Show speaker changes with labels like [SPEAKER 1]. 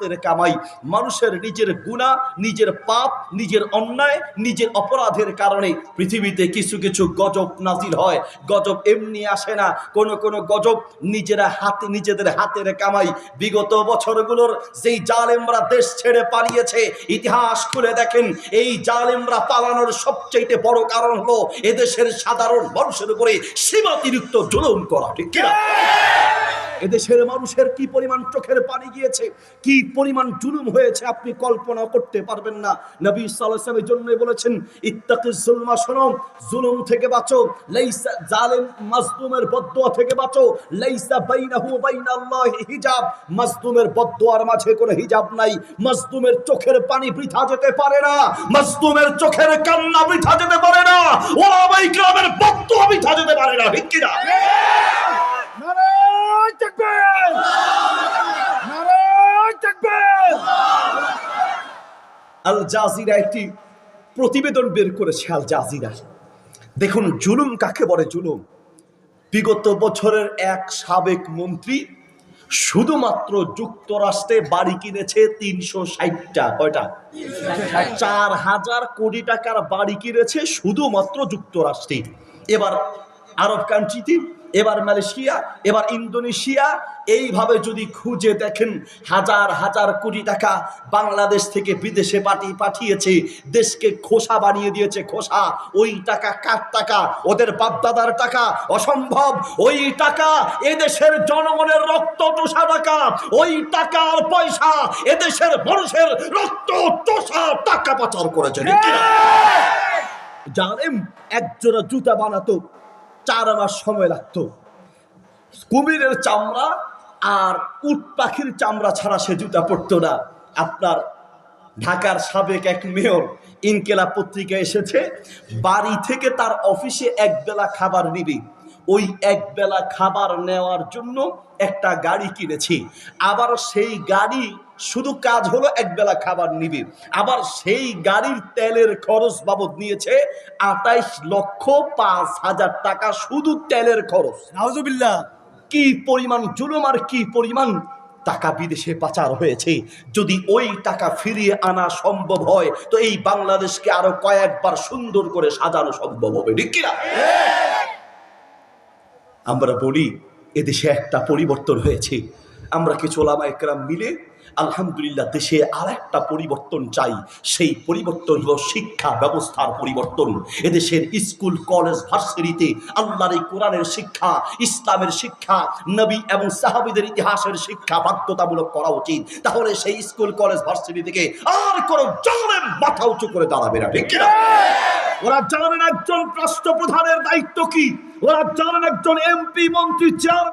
[SPEAKER 1] হাতের কামাই, মানুষের নিজের গুণা, নিজের পাপ, নিজের অন্যায়, নিজের অপরাধের কারণে পৃথিবীতে কিছু কিছু গজব নাজিল হয়। গজব এমনি আসে না। কোন কোন গজব নিজেরা হাতে, নিজেদের হাতের কামাই। বিগত বছরগুলোর যেই জালেমরা দেশ ছেড়ে পালিয়েছে, ইতিহাস খুলে দেখেন, এই জালেমরা পালানোর সবচেয়ে বড় কারণ হলো এদেশের সাধারণ মানুষের উপরে সীমাতিরিক্ত জুলুম করা, ঠিক কিনা? এদেশের মানুষের কি পরিমাণ চোখের পানি গিয়েছে? কি পরিমাণ জুলুম হয়েছে আপনি কল্পনা করতে পারবেন না। নবী সাল্লামের জন্য বলেছেন ইত্তাকি জুলমা শোনো, জুলুম থেকে বাঁচো। লাইসা জালেম মাজলুমের বদদুয়া থেকে বাঁচো। লাইসা বাইনাহু বাইনাল্লাহি হিজাব। মাজলুমের বদদুয়ার মাঝে কোনো হিজাব নাই। মাজলুমের চোখের পানি বৃথা যেতে পারে না। মাজলুমের চোখের কান্না বৃথা যেতে পারে না। ওলামাই গ্রামের বদদুয়া বৃথা যেতে পারে না। ঠিক কিনা?
[SPEAKER 2] নারায়ণ
[SPEAKER 1] আল জাজিরা একটি প্রতিবেদন বের করেছে, আল জাজিরা। দেখুন, জুলুম কাকে বলে জুলুম? বিগত বছরের এক সাবেক মন্ত্রী শুধুমাত্র যুক্তরাষ্ট্রে বাড়ি কিনেছে তিনশো ষাটটা, কয়টা? চার হাজার কোটি টাকার বাড়ি কিনেছে শুধুমাত্র যুক্তরাষ্ট্রে। এবার আরব কান্ট্রিতে এবার মালয়েশিয়া এবার ইন্দোনেশিয়া। এইভাবে যদি খুঁজে দেখেন হাজার হাজার কোটি টাকা বাংলাদেশ থেকে বিদেশে পাঠিয়ে পাঠিয়েছে দেশকে খোসা বানিয়ে দিয়েছে খোসা। ওই টাকা কার টাকা? ওদের বাপদাদার টাকা। অসম্ভব। ওই টাকা এদেশের জনগণের রক্ত চোষা টাকা। ওই টাকার পয়সা এদেশের মানুষের রক্ত চোষা টাকা পাচার করেছে? জানেন একজোড়া জুতা বানাতো। চার মাস সময় লাগত। কুমিরের চামড়া আর উট পাখির চামড়া ছাড়া সে জুতা পরতো না। আপনার ঢাকার সাবেক এক মেয়র ইনকেলা পত্রিকা এসেছে, বাড়ি থেকে তার অফিসে একবেলা খাবার নিবে। ওই একবেলা খাবার নেওয়ার জন্য একটা গাড়ি কিনেছি। আবার সেই গাড়ি শুধু কাজ হলো একবেলা খাবার নিবে। আবার সেই গাড়ির তেলের খরচ বাবদ নিয়েছে আটাইশ লক্ষ পাঁচ হাজার টাকা শুধু তেলের খরচ।
[SPEAKER 2] নাউজুবিল্লাহ।
[SPEAKER 1] কি পরিমাণ জুলুম আর কি পরিমাণ টাকা বিদেশে পাচার হয়েছে। যদি ওই টাকা ফিরিয়ে আনা সম্ভব হয় তো এই বাংলাদেশকে আরও কয়েকবার সুন্দর করে সাজানো সম্ভব হবে ঠিক কিনা? আমরা বলি এদেশে একটা পরিবর্তন হয়েছে। আমরা কিছু ওলামা একরাম মিলে আলহামদুলিল্লাহ দেশে আর একটা পরিবর্তন চাই। সেই পরিবর্তন হলো শিক্ষা ব্যবস্থার পরিবর্তন। এদেশের স্কুল, কলেজ, ভার্সিটিতে আল্লাহর এই কোরআনের শিক্ষা, ইসলামের শিক্ষা, নবী এবং সাহাবিদের ইতিহাসের শিক্ষা বাধ্যতামূলক করা উচিত। তাহলে সেই স্কুল, কলেজ, ভার্সিটি থেকে আর কোনো জালেম মাথা উঁচু করে দাঁড়াবে না, ঠিক ওরা জানেন একজন রাষ্ট্রপ্রধানের দায়িত্ব কি? ওরা জানেন একজন এমপি, মন্ত্রী, চেয়ারম্যান